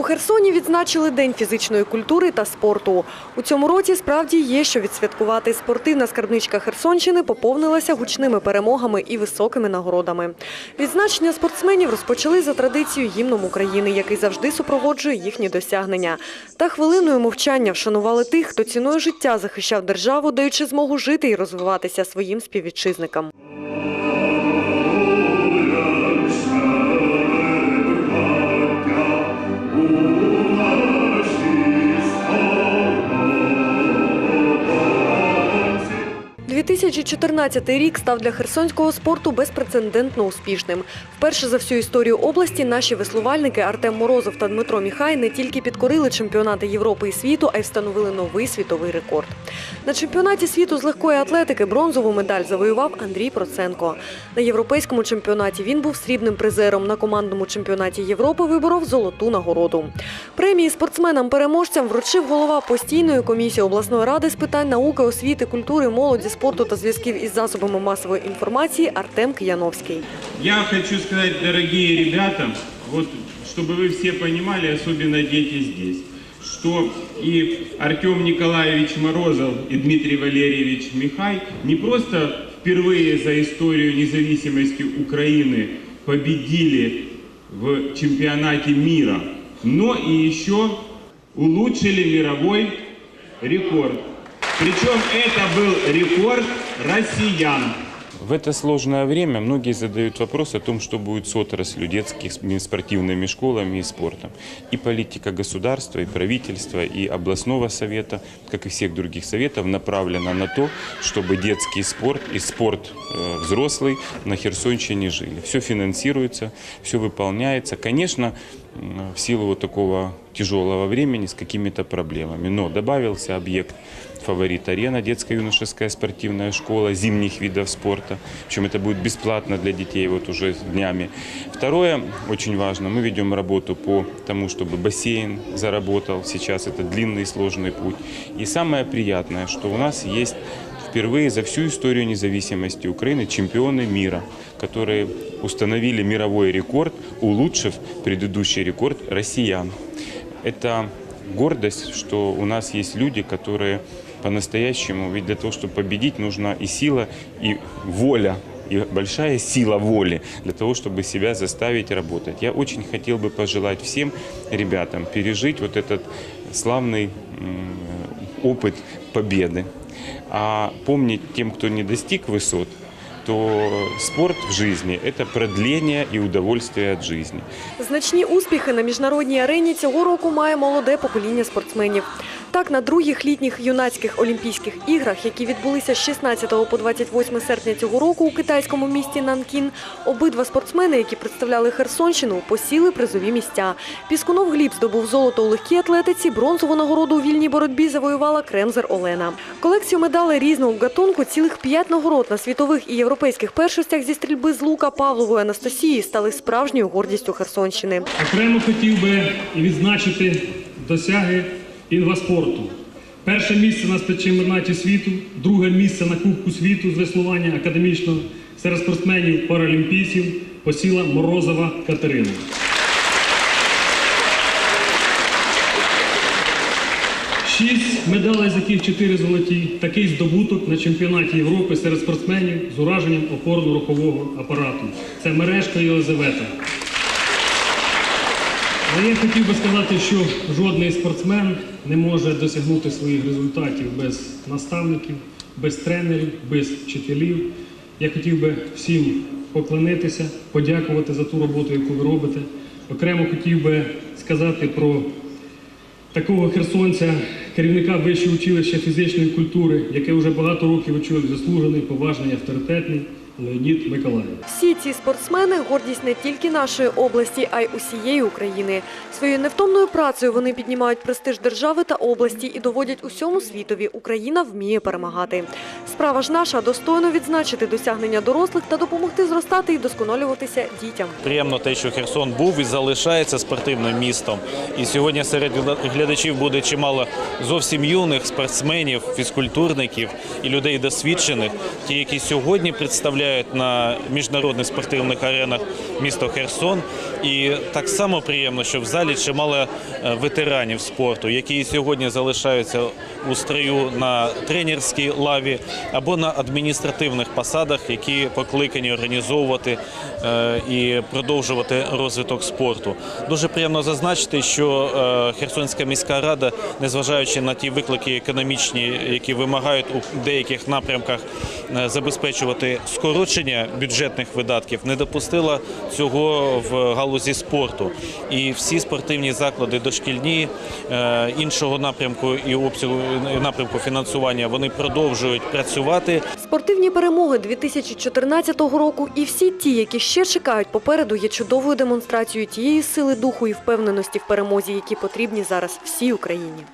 У Херсоні відзначили День фізичної культури та спорту. У цьому році справді є що відсвяткувати. Спортивна скарбничка Херсонщини поповнилася гучними перемогами і високими нагородами. Відзначення спортсменів розпочали за традицією гімном України, який завжди супроводжує їхні досягнення. Та хвилиною мовчання вшанували тих, хто ціною життя захищав державу, даючи змогу жити і розвиватися своїм співвітчизникам. – 2014 рік став для херсонського спорту безпрецедентно успішним. Вперше за всю історію області наші веслувальники Артем Морозов та Дмитро Міхай не тільки підкорили чемпіонати Європи і світу, а й встановили новий світовий рекорд. На чемпіонаті світу з легкої атлетики бронзову медаль завоював Андрій Проценко. На європейському чемпіонаті він був срібним призером. На командному чемпіонаті Європи виборов золоту нагороду. Премії спортсменам-переможцям вручив голова постійної комісії обласної ради з питань науки, освіти, культури, молоді, спорту та зв'язків із засобами масової інформації Артем Кияновський. Я хочу сказать, дорогие ребята, вот, чтобы вы все понимали, особенно дети здесь, что и Артем Николаевич Морозов, и Дмитрий Валерьевич Михай не просто впервые за историю независимости Украины победили в чемпионате мира, но и еще улучшили мировой рекорд. Причем это был рекорд россиян. В это сложное время многие задают вопрос о том, что будет с отраслью детскими спортивными школами и спортом. И политика государства, и правительства, и областного совета, как и всех других советов, направлена на то, чтобы детский спорт и спорт э, взрослый на Херсонщине жили. Все финансируется, все выполняется. Конечно, в силу вот такого тяжелого времени с какими-то проблемами. Но добавился объект фаворит арена, детско-юношеская спортивная школа зимних видов спорта. Причем это будет бесплатно для детей вот уже днями. Второе, очень важно, мы ведем работу по тому, чтобы бассейн заработал. Сейчас это длинный сложный путь. И самое приятное, что у нас есть впервые за всю историю независимости Украины чемпионы мира, которые установили мировой рекорд, улучшив предыдущий рекорд россиян. Это гордость, что у нас есть люди, которые по-настоящему, ведь для того, чтобы победить, нужна и сила, и воля, и большая сила воли для того, чтобы себя заставить работать. Я очень хотел бы пожелать всем ребятам пережить вот этот славный опыт победы. А помнить тем, кто не достиг высот, то спорт в жизни – это продление и удовольствие от жизни. Значні успіхи на міжнародній арені цього року має молоде покоління спортсменів. Так, на других літніх юнацьких Олімпійських іграх, які відбулися з 16 по 28 серпня цього року у китайському місті Нанкін, обидва спортсмени, які представляли Херсонщину, посіли призові місця. Піскунов Гліб здобув золото у легкій атлетиці, бронзову нагороду у вільній боротьбі завоювала Кремзер Олена. Колекцію медалей різного гатунку цілих п'ять нагород на світових і європейських першостях зі стрільби з лука Павлової Анастасії стали справжньою гордістю Херсонщини. Окремо хотів би відзначити досяги інваспорту. Перше місце на спецчемпіонаті світу, друге місце на Кубку світу з веслування академічного серед спортсменів паралімпійців посіла Морозова Катерина. Шість медалей, з яких чотири золоті. Такий здобуток на чемпіонаті Європи серед спортсменів з ураженням опорно-рухового апарату. Це Мережка Єлизавета. Але я хотів би сказати, що жодний спортсмен не може досягнути своїх результатів без наставників, без тренерів, без вчителів. Я хотів би всім поклонитися, подякувати за ту роботу, яку ви робите. Окремо хотів би сказати про такого херсонця, керівника вищого училища фізичної культури, яке вже багато років очолює заслужений, поважний, авторитетний Леонід Миколаїв. Всі ці спортсмени гордість не тільки нашої області, а й усієї України. Своєю невтомною працею вони піднімають престиж держави та області і доводять усьому світові. Україна вміє перемагати. Справа ж наша достойно відзначити досягнення дорослих та допомогти зростати і вдосконалюватися дітям. Приємно те, що Херсон був і залишається спортивним містом. І сьогодні серед глядачів буде чимало зовсім юних спортсменів, фізкультурників і людей досвідчених, ті, які сьогодні представляють виставляють на міжнародних спортивних аренах місто Херсон. І так само приємно, що в залі чимало е, ветеранів спорту, які сьогодні залишаються у строю на тренерській лаві або на адміністративних посадах, які покликані організовувати е, і продовжувати розвиток спорту. Дуже приємно зазначити, що е, Херсонська міська рада, незважаючи на ті виклики економічні, які вимагають у деяких напрямках забезпечувати скорочення бюджетних видатків, не допустила цього в галузі спорту. І всі спортивні заклади дошкільні е, іншого напрямку і обсягу напрямку фінансування вони продовжують працювати. Спортивні перемоги 2014 року і всі ті, які ще чекають попереду, є чудовою демонстрацією тієї сили духу і впевненості в перемозі, які потрібні зараз всій Україні.